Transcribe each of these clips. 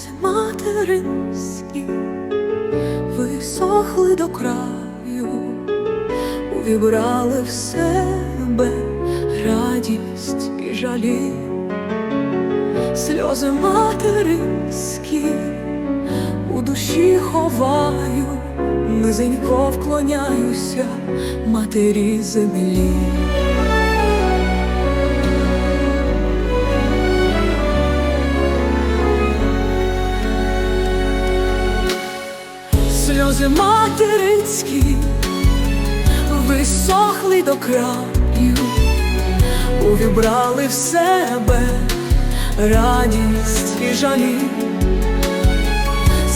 сльози материнські висохли до краю, увібрали в себе радість і жалі, сльози материнські у душі ховаю, низенько вклоняюся матері землі. Сльози материнські висохли до краю, увібрали в себе радість і жалі,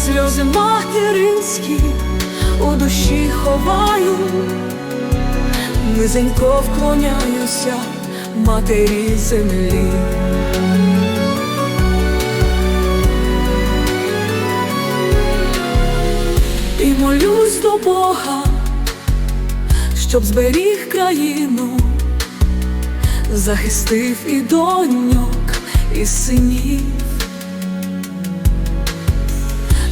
сльози материнські у душі ховаю, низенько вклоняюся матері землі. Молюсь до Бога, щоб зберіг країну, захистив і доньок, і синів,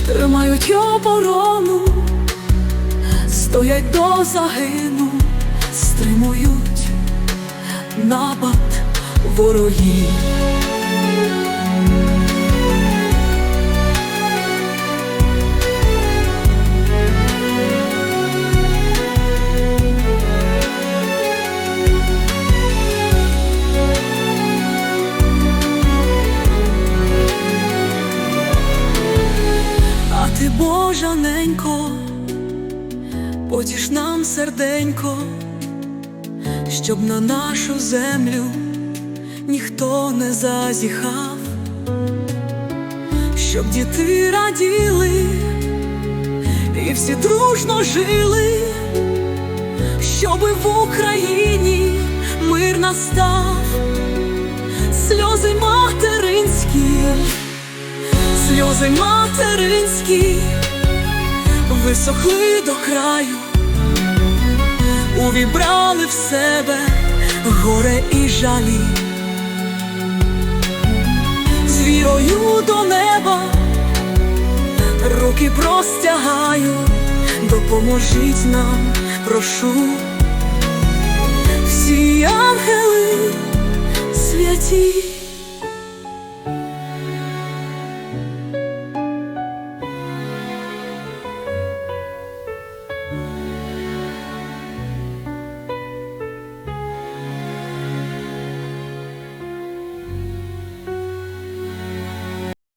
тримають оборону, стоять до загину, стримують напад ворогів. Божаненько, потіш нам серденько, щоб на нашу землю ніхто не зазіхав, щоб діти раділи і всі дружно жили, щоби в Україні мир настав, сльози материнські сльози материнські висохли до краю, увібрали в себе горе і жалі, з вірою до неба руки простягаю, допоможіть нам, прошу, всі ангели святі.